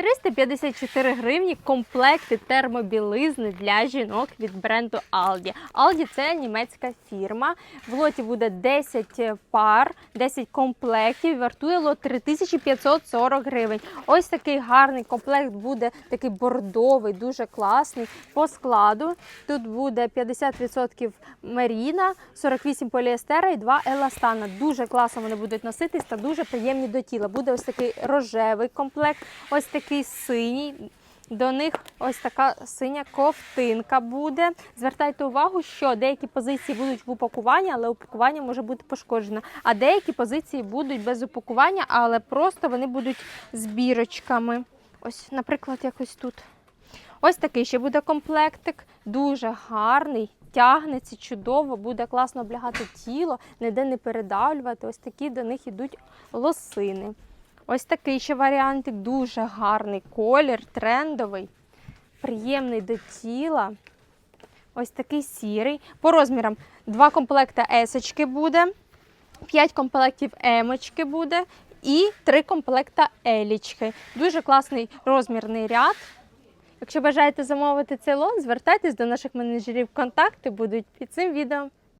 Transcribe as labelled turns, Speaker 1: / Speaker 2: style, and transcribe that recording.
Speaker 1: 354 гривні комплекти термобілизни для жінок від бренду Aldi. Aldi – це німецька фірма. В лоті буде 10 пар, 10 комплектів. Вартує лот 3540 гривень. Ось такий гарний комплект буде такий бордовий, дуже класний по складу. Тут буде 50% меріна, 48 поліестера і 2 еластана. Дуже класно вони будуть носитись та дуже приємні до тіла. Буде ось такий рожевий комплект, ось такий синій. До них ось така синя ковтинка буде. Звертайте увагу, що деякі позиції будуть в упакуванні, але упакування може бути пошкоджено. А деякі позиції будуть без упакування, але просто вони будуть з бірочками. Ось, наприклад, якось тут. Ось такий ще буде комплектик, дуже гарний, тягнеться чудово, буде класно облягати тіло, ніде не передавлювати. Ось такі до них йдуть лосини. Ось такий ще варіантик, дуже гарний колір, трендовий, приємний до тіла. Ось такий сірий. По розмірам два комплекти есочки буде, 5 комплектів емочки буде і 3 комплекта елічки. Дуже класний розмірний ряд. Якщо бажаєте замовити цей лот, звертайтесь до наших менеджерів. Контакти будуть під цим відео.